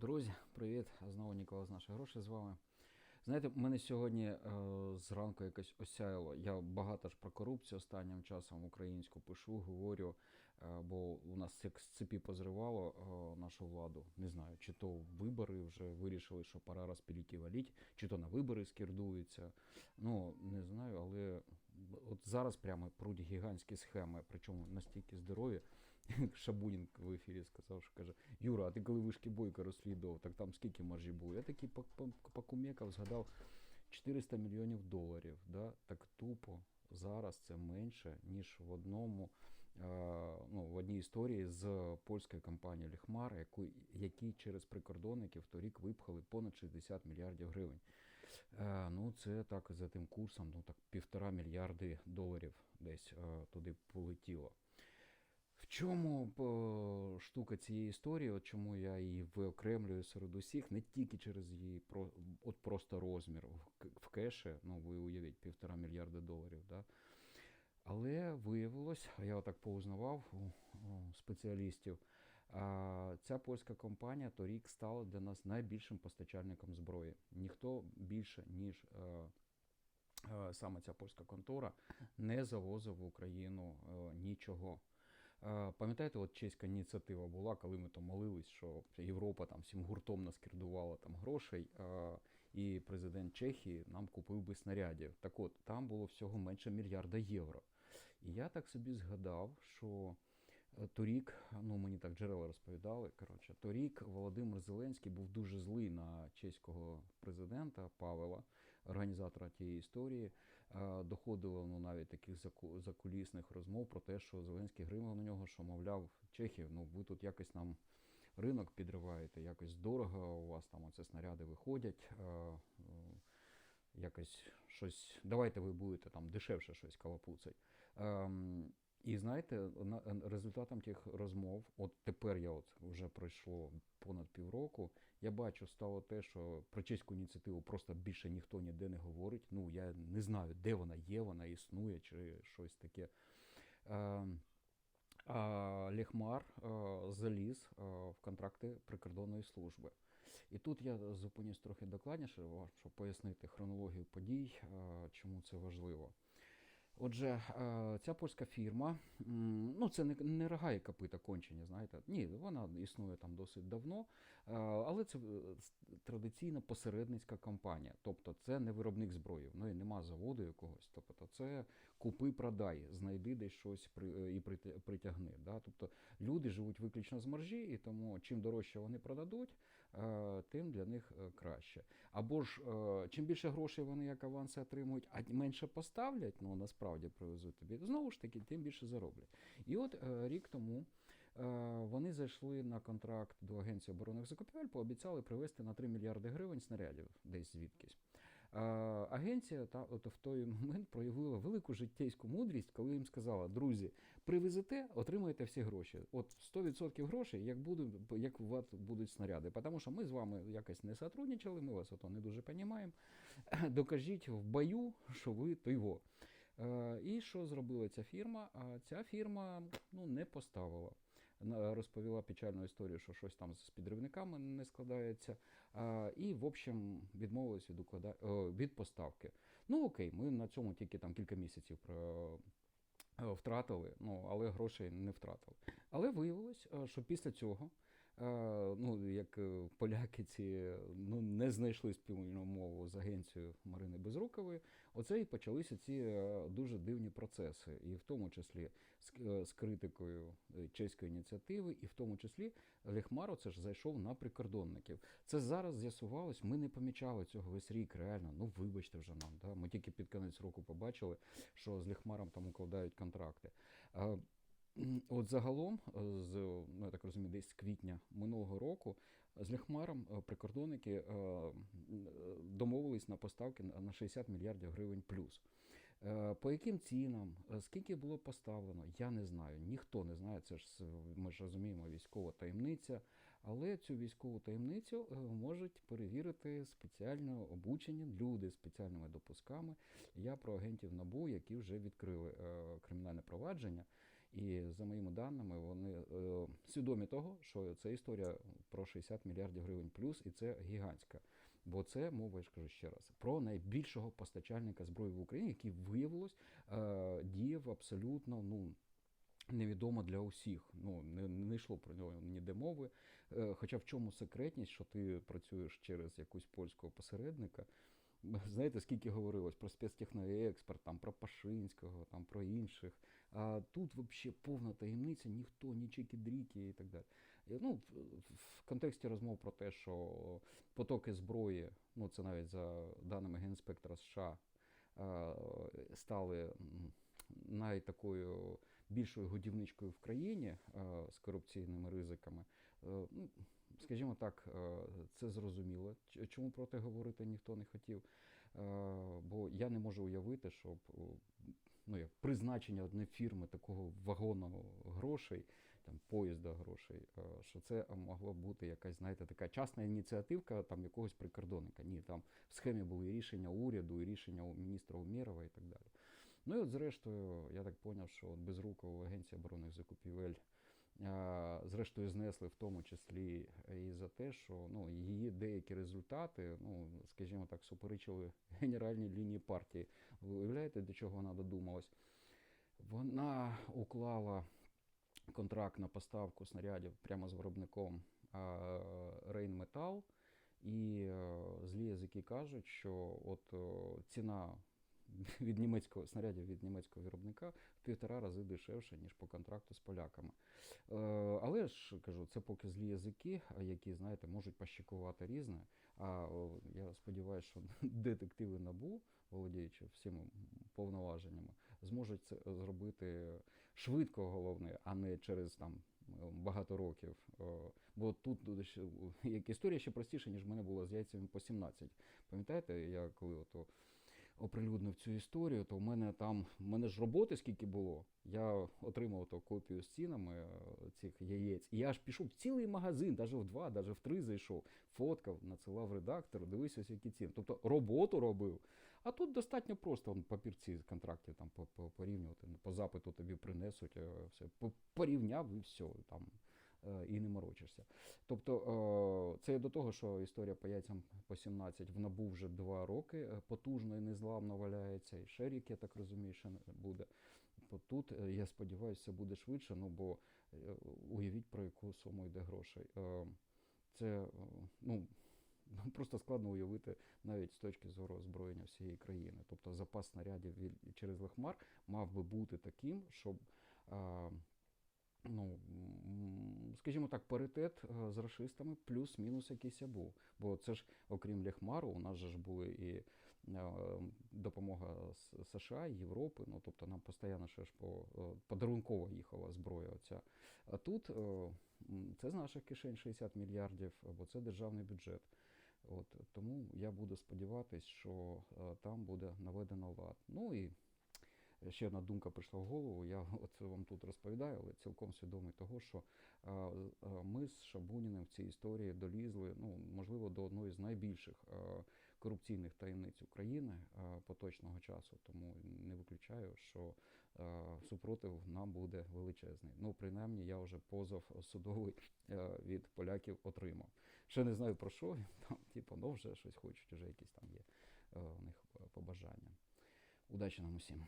Друзі, привіт! Знову Нікола з наших грошей з вами. Знаєте, мене сьогодні е, зранку якось осяяло. Я багато ж про корупцію останнім часом українську пишу, говорю, е, бо у нас як з цепі позривало е, нашу владу. Не знаю, чи то вибори вже вирішили, що пора розпіліті валіть, чи то на вибори скердуються. Ну, не знаю, але от зараз прямо пруть гігантські схеми, причому настільки здорові. Шабунін в ефірі сказав, що каже: Юра, а ти коли вишки бойка розслідував, так там скільки маржі було? Я такий покумекав, згадав 400 мільйонів доларів. Да? Так тупо зараз це менше, ніж в одному ну, в одній історії з польською компанією Ліхмар, яку, які через прикордонників торік випхали понад 60 мільярдів гривень. Е, ну, це так за тим курсом, ну так півтора мільярди доларів десь е, туди полетіло. Чому штука цієї історії, от чому я її виокремлюю серед усіх, не тільки через її про, от просто розмір в, кеші, ну ви уявіть, півтора мільярда доларів. Да? Але виявилось, я отак поузнавав у, спеціалістів, ця польська компанія торік стала для нас найбільшим постачальником зброї. Ніхто більше, ніж а, а, саме ця польська контора, не завозив в Україну а, нічого. Пам'ятаєте, от чеська ініціатива була, коли ми то молились, що Європа там всім гуртом наскердувала там грошей, і президент Чехії нам купив би снарядів. Так от там було всього менше мільярда євро. І я так собі згадав, що е, торік, ну мені так джерела розповідали. Коротше, торік Володимир Зеленський був дуже злий на чеського президента Павела, організатора тієї історії. Доходило ну, навіть таких закулісних розмов про те, що Зеленський гримав на нього, що мовляв, Чехів, ну ви тут якось нам. Ринок підриваєте, якось дорого, у вас там оце снаряди виходять, якось щось. Давайте ви будете там дешевше щось калапуцать. Ем, і знаєте, результатом тих розмов, от тепер я от вже пройшло понад півроку, я бачу, стало те, що про чеську ініціативу просто більше ніхто ніде не говорить. Ну я не знаю, де вона є, вона існує чи щось таке. Ем, а Лехмар заліз в контракти прикордонної служби. І тут я зупинюсь трохи докладніше, щоб пояснити хронологію подій, чому це важливо. Отже, е, ця польська фірма, ну це не не рога і копита кончені, знаєте. Ні, вона існує там досить давно, е, але це е, традиційна посередницька компанія. Тобто це не виробник зброї, ну і нема заводу якогось. Тобто це купи-продай, знайди десь щось і притягни. Да? Тобто люди живуть виключно з маржі, і тому чим дорожче вони продадуть, тим для них краще. Або ж чим більше грошей вони як аванси отримують, а менше поставлять, ну насправді привезуть тобі, знову ж таки, тим більше зароблять. І от е, рік тому е, вони зайшли на контракт до Агенції оборонних закупівель, пообіцяли привезти на 3 мільярди гривень снарядів десь звідкись. Агенція та от в той момент проявила велику життєйську мудрість, коли їм сказала: друзі, привезете, отримаєте всі гроші. От 100% грошей, як будуть, як у вас будуть снаряди. Тому що ми з вами якось не сотрудничали, ми вас ото не дуже розуміємо. Докажіть в бою, що ви то його. Е, і що зробила ця фірма? А ця фірма ну, не поставила. Розповіла печальну історію, що щось там з підривниками не складається. І, в общем, відмовилась від уклада... від поставки. Ну окей, ми на цьому тільки там кілька місяців про. Е, втратили, ну але грошей не втратили. Але виявилось, е, що після цього ну, як е, поляки ці ну, не знайшли спільну мову з агенцією Марини Безрукової, оце і почалися ці е, дуже дивні процеси, і в тому числі з, е, критикою чеської ініціативи, і в тому числі Лехмаро це ж зайшов на прикордонників. Це зараз з'ясувалось, ми не помічали цього весь рік. Реально, ну вибачте вже нам. Да? Ми тільки під кінець року побачили, що з Лехмаром там укладають контракти. От загалом, е, з ну я так розумію, десь з квітня минулого року з Лехмаром е, прикордонники е, домовились на поставки на 60 мільярдів гривень плюс. По яким цінам, скільки було поставлено, я не знаю. Ніхто не знає. Це ж ми ж розуміємо військова таємниця, але цю військову таємницю можуть перевірити спеціально обучені люди з спеціальними допусками. Я про агентів набу, які вже відкрили кримінальне провадження. І за моїми даними, вони е, свідомі того, що це історія про 60 мільярдів гривень плюс, і це гігантська. Бо це мова, я ж кажу ще раз, про найбільшого постачальника зброї в Україні, який виявилось е, діяв абсолютно ну. Невідомо для усіх. Ну не, не йшло про нього ніде мови. Е, Хоча в чому секретність, що ти працюєш через якусь польського посередника. Знаєте, скільки говорилось про спецтехноекспорт, там про Пашинського, там про інших. А тут взагалі повна таємниця, ніхто, ні чики-дріки і так далі. Ну, в, контексті розмов про те, що потоки зброї, ну це навіть за даними генспектора США, е, стали найтакою більшою годівничкою в країні е, з корупційними ризиками. Е, ну, Скажімо так, це зрозуміло. Чому проти говорити ніхто не хотів? Е, Бо я не можу уявити, щоб ну, як призначення однієї фірми такого вагону грошей, там поїзда грошей, е, що це могла бути якась, знаєте, така частна ініціативка там якогось прикордонника. Ні, там в схемі були рішення уряду, і рішення у міністра Умєрова і так далі. Ну і от зрештою, я так зрозумів, що от безрукова агенція оборонних закупівель. А, Зрештою, знесли в тому числі і за те, що ну, її деякі результати, ну, скажімо так, суперечили генеральній лінії партії. Ви уявляєте, до чого вона додумалась? Вона уклала контракт на поставку снарядів прямо з виробником Рейнметал, і е, злі язики кажуть, що от е, ціна від німецького снарядів від німецького виробника в півтора рази дешевше, ніж по контракту з поляками. Е, Але ж кажу, це поки злі язики, які, знаєте, можуть пощикувати різне. А я сподіваюся, що детективи набу, володіючи всіма повноваженнями, зможуть це зробити швидко, головне, а не через там багато років. Бо тут як історія ще простіша, ніж в мене було з яйцями по 17. Пам'ятаєте, я коли ото оприлюднив цю історію, то в мене там в мене ж роботи скільки було. Я отримав то копію з цінами е, цих яєць. І я ж пішов в цілий магазин, навіть в два, навіть в три зайшов, фоткав, надсилав редактору, дивився, ось які ціни. Тобто роботу робив. А тут достатньо просто он, папірці з контрактів там по- по- порівнювати. По запиту тобі принесуть, е, все по- порівняв і все. Там і не морочишся. Тобто е, це до того, що історія по яйцям по 17 в набу вже два роки е, потужно і незламно валяється. І ще рік, я так розумію, ще буде. Бо тут, е, я сподіваюся, це буде швидше, ну бо е, уявіть, про яку суму йде грошей. Е, Це е, ну, просто складно уявити навіть з точки зору озброєння всієї країни. Тобто запас снарядів через Лехмар мав би бути таким, щоб. Ну, скажімо так, паритет е, з расистами плюс-мінус якийсь був. Бо це ж, окрім Лехмару, у нас же ж були і е, допомога з США, Європи. Ну, тобто нам постійно ще ж по, е, подарунково їхала зброя. Оця. А тут це з наших кишень 60 мільярдів, бо це державний бюджет. От, тому я буду сподіватись, що там буде наведено лад. Ну і ще одна думка прийшла в голову. Я оце вам тут розповідаю, але цілком свідомий того, що ми з Шабуніним в цій історії долізли, ну можливо, до одної з найбільших корупційних таємниць України поточного часу. Тому не виключаю, що супротив нам буде величезний. Ну, принаймні, я вже позов судовий від поляків отримав. Ще не знаю про що там, типу, ну вже щось хочуть, вже якісь там є у них побажання. Удачі нам усім.